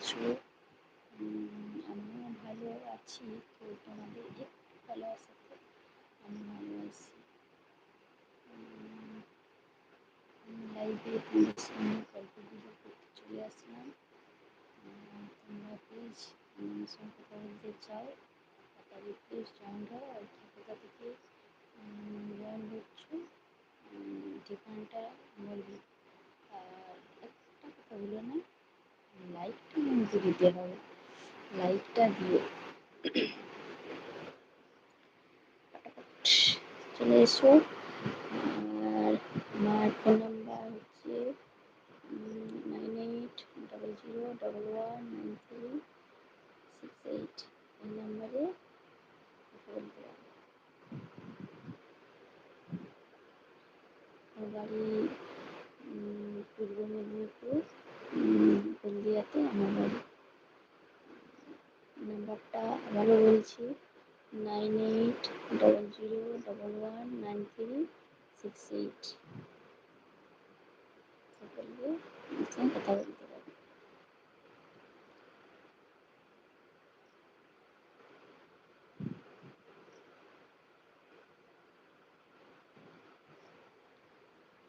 আছো আমিও ভালো আছি তো তোমাদের একটু ভালোবাসাতে আমি ভালো আছি। লাইভে তোমাদের সামনে গল্প গুজব করতে চলে আসলাম। তোমরা প্লিজ আমার সঙ্গে কথা বলতে চাও তাহলে প্লিজ জয়েন হও আর কি কোথা থেকে জয়েন হচ্ছ ঠিকানাটা বলবি, আর একটা কথা বলো না লাইকটা কিন্তু দিতে হবে। লাইকটা দিয়ে চলে এসো। আর আমার ফোন নাম্বার হচ্ছে nine eight double zero double one nine three six eight এই নাম্বারে বলতে হবে বাড়ি পূর্ব মেদিনীপুর। হলদিয়াতে আমার বাড়ি। নাম্বারটা আবারও বলছি nine eight double zero double one nine three six eight করলে কথা বলতে পারি।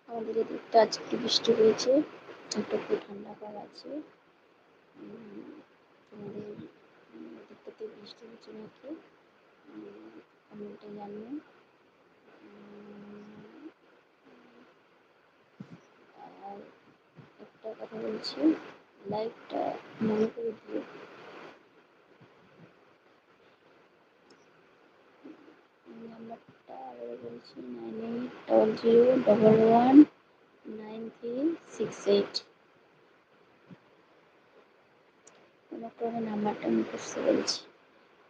আমাদের এদিকটা আজকে বৃষ্টি হয়েছে। একটু ঠান্ডা পার আছে। তোমাদের দিকটাতে বৃষ্টি হচ্ছে নাকি? কমেন্টে জানিও আর একটা কথা বলছি লাইকটা মনে করে দিও। নাম্বারটা আবার বলছি, nine eight double zero double one nine three six eight আমি নাম্বারটা মুখস্থ বলছি।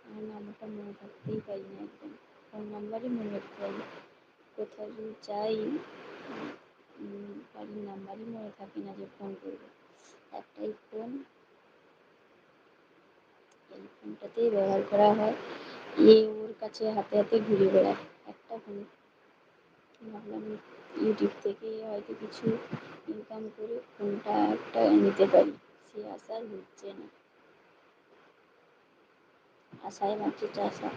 আমার নাম্বারটা মনে থাকতেই পারি না একদম। ফোন নাম্বারই মনে রাখতে পারি কোথাও যদি যাই বাড়ির নাম্বারই মনে থাকে না যে ফোন করব। একটাই ফোন এই ফোনটাতেই ব্যবহার করা হয়। এ ওর কাছে হাতে হাতে ঘুরে বেড়ায়। একটা ফোন ভাবলাম ইউটিউব থেকে হয়তো কিছু ইনকাম করে ফোনটা একটা নিতে পারি, সে আশা হচ্ছে না। আশায় মাত্র চাষা।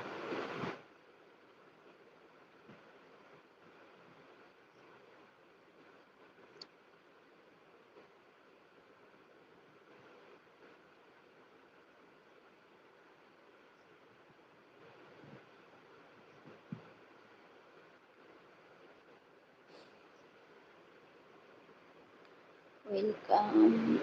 welcome.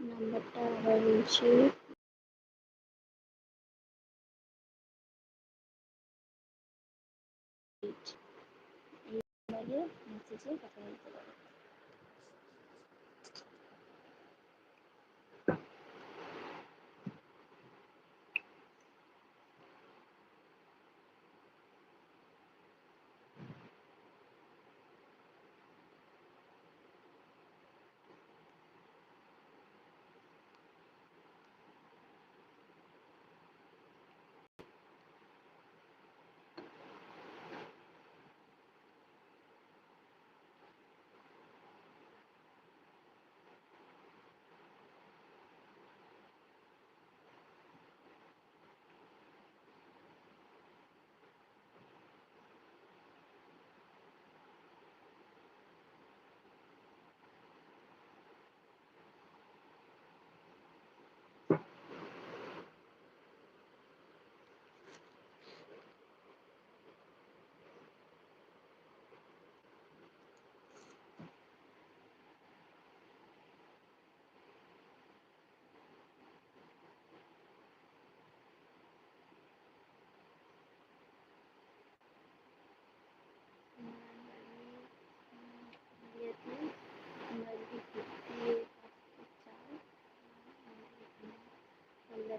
নাম্বারটা আবার বলছি এই নাম্বারে মেসেজে কথা বলতে পারো।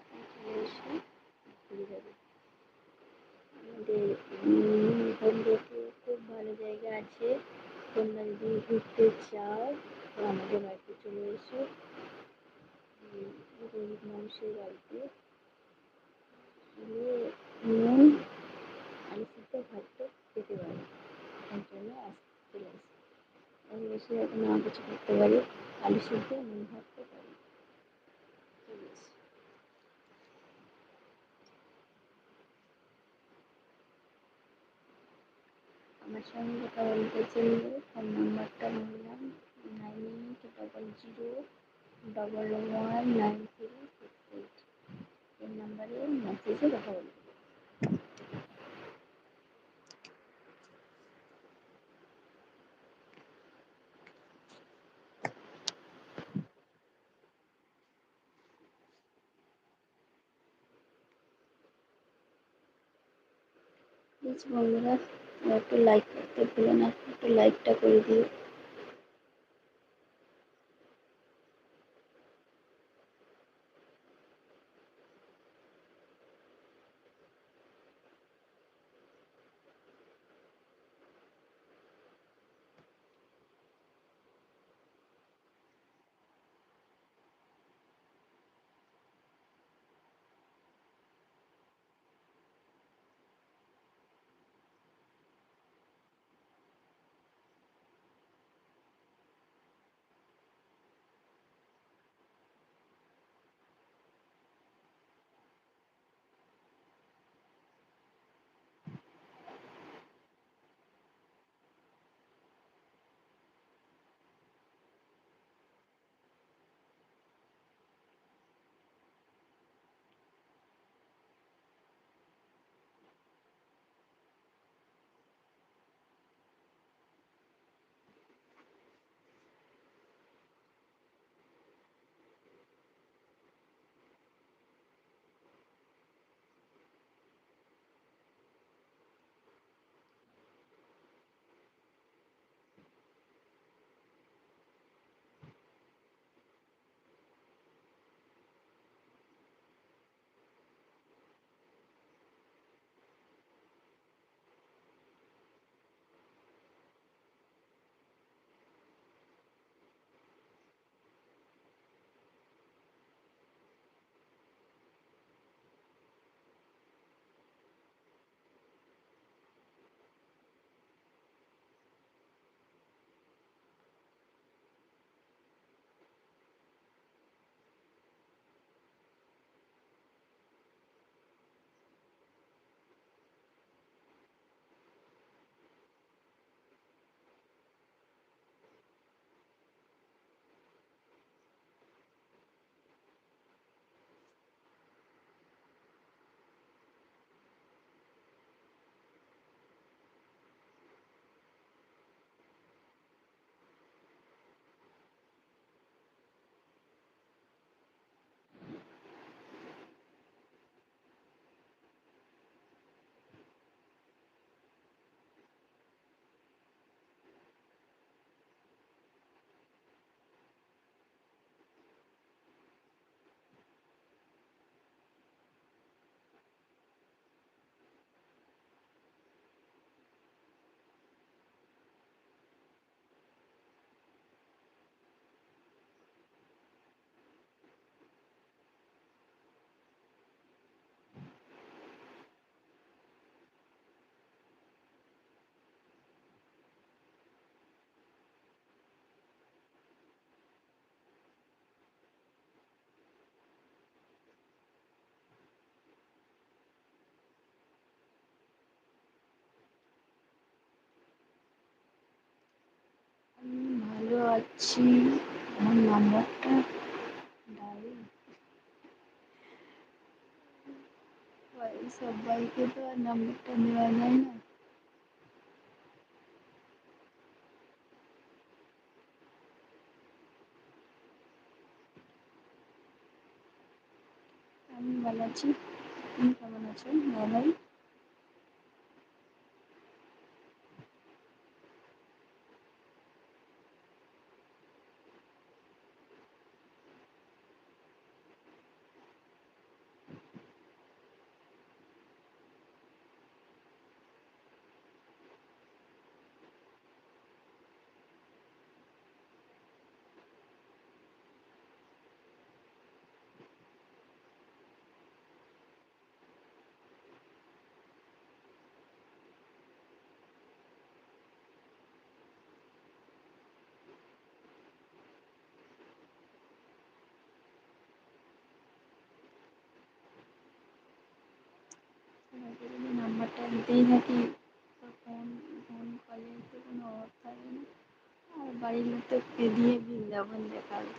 চলে এসে ঘুরে যাবে আমাদের খুব ভালো জায়গা আছে। তোমরা যদি ঘুরতে চাও আমাদের বাড়িতে চলে এসো। গরিব মানুষের বাড়িতে। নুন আলু সিদ্ধ ভাত খেতে পারে। তার জন্য চলে আসে আমি এসে এখন আমার কিছু করতে পারি। আলু সিদ্ধ নুন ভাত। সঙ্গে কথা বলতে চাইলে ফোন নাম্বারটা বললাম nine eight double zero double one nine three six eight. এই নাম্বারে মেসেজে কথা বলতে বন্ধুরা একটু লাইক করতে ভুলো না একটু লাইকটা করে দিও। ভালো আছি আমার নাম্বারটা সবাইকে তো আর নাম্বারটা দেওয়া যায় না। আমি ভালো আছি। তুমি কেমন আছো? ভাই করিনি নাম্বারটা দিতেই থাকি। ফোন ফোন কলে তো কোনো অভাব থাকে না। আর বাড়ির লোক তো দিয়ে বৃন্দাবন দেখাবে?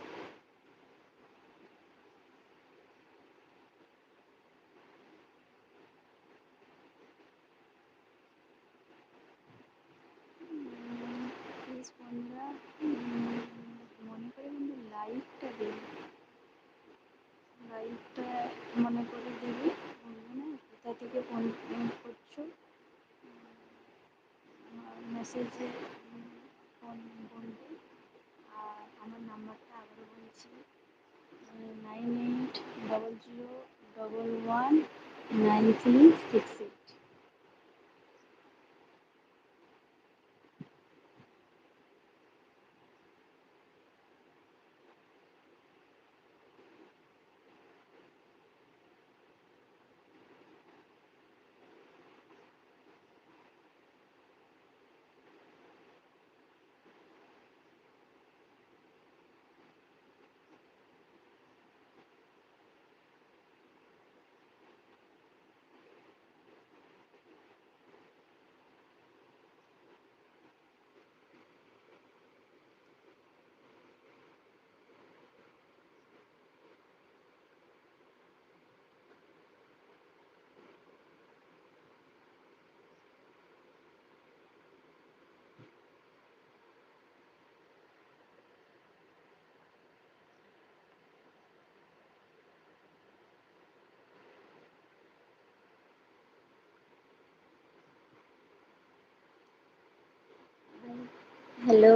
বন্ধুরা মনে করে কিন্তু লাইকটা দিন লাইকটা মনে করে দেবে। কোথা থেকে ফোন করছ? মেসেজে ফোন বলবে। আর আমার নাম্বারটা আবারও বলছি। Nine eight double zero double one nine three six eight hello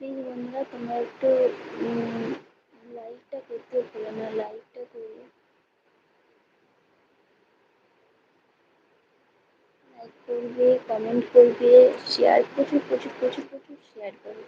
please বন্ধুরা তোমরা একটু লাইকটা করতে হলো না লাইকটা করবে। লাইক করবে কমেন্ট করবে শেয়ার প্রচুর প্রচুর প্রচুর প্রচুর শেয়ার করবে।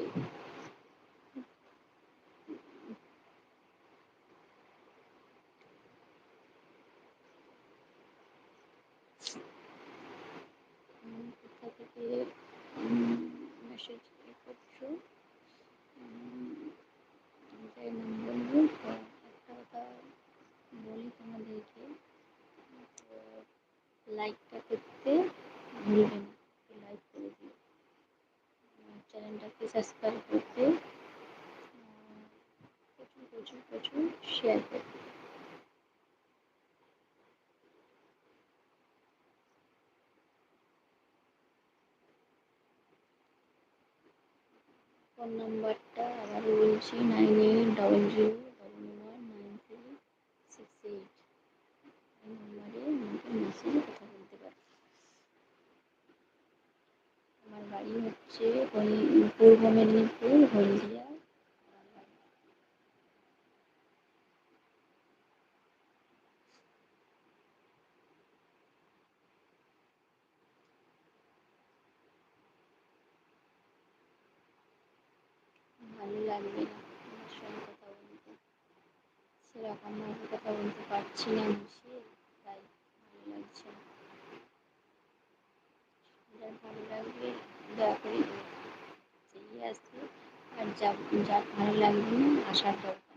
you. ফোন নাম্বারটা আবার বলছি nine eight double zero double one nine three six eight. এই নাম্বারে আমাকে মেসেজে কথা বলতে পারি। আমার বাড়ি হচ্ছে পূর্ব মেদিনীপুর হলদিয়া ভালো লাগবে না আমার সঙ্গে কথা বলতে সেরকমভাবে কথা বলতে পারছি না মিশে তাই ভালো লাগছে যার ভালো লাগবে, দয়া করে চেয়ে আসবে আর যা ভালো লাগবে না, আসার দরকার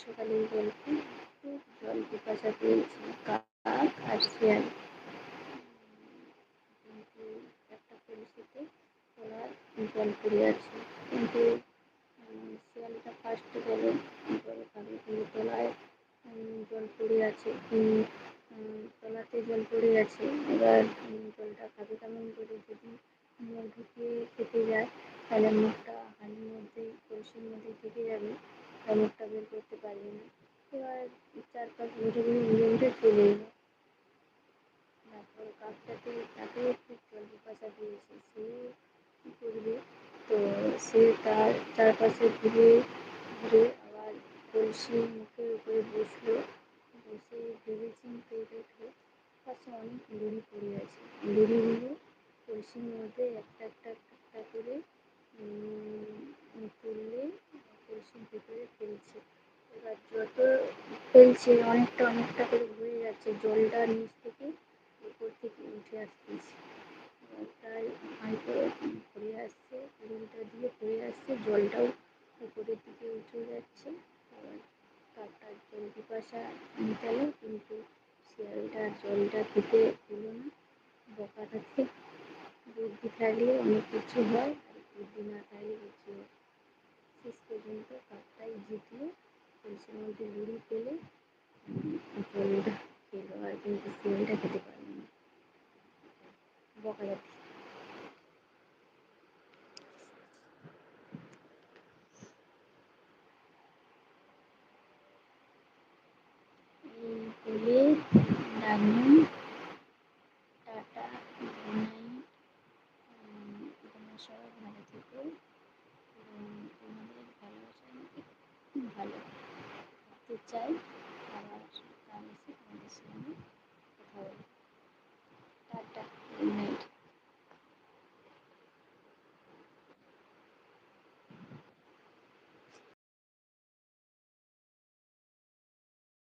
গ্রীষ্মকালীন গল্প খুব জল পিপাসা পেয়েছি। কাক আর শিয়াল। কিন্তু একটা কলসিতে তোলা জল পড়ে আছে। কিন্তু শিয়ালটা ফার্স্টে গেল জল খাবে কিন্তু তলায় জল পড়ে আছে। তলাতে জল পড়ে আছে। এবার জলটা খাবে কেমন করে যদি মুখ ঢুকিয়ে খেতে যায়, তাহলে মুখটা হাঁড়ির মধ্যে কলসির মধ্যে থেকে যাবে। আর বের করতে পারবে না। এবার চারপাশ ঘুরে ঘুরে ঘুরে ঘুরে চলে এলো। তারপর কাকটাকে তাকেও খুব জল পিপাসা পেয়েছে সে কী করবে? তো সে তার চারপাশে ঘুরে ঘুরে আবার কলসির মুখের উপরে বসল। বসে ভেবেচিন্তে দেখল, পাশে অনেক লুড়ি পড়ে আছে। লুড়িগুলো কলসির মধ্যে একটা একটা একটা করে তুললে কলসির ভেতরে ফেলছে এবার যত ফেলছে, অনেকটা অনেকটা করে ঘুরে যাচ্ছে, জলটা নিচ থেকে উপর থেকে উঠে আসতেছে। প্রায় হাঁড়িতে পড়ে আসছে রুলটা দিয়ে পড়ে আসছে, জলটাও উপরের দিকে উঠে যাচ্ছে। কাকটার জল পিপাসা মিটালো, কিন্তু শিয়ালটা জলটা খেতে দিল না। বকাটাকে বুদ্ধি থাকলে অনেক কিছু হয়, আর বুদ্ধি না থাকলে কিছু হয় শেষ পর্যন্ত কাকটাই জিতলো। কলসির মধ্যে লুড়ি পেলে জলটা খেলো আর কিন্তু শিয়ালটা খেতে পারল না।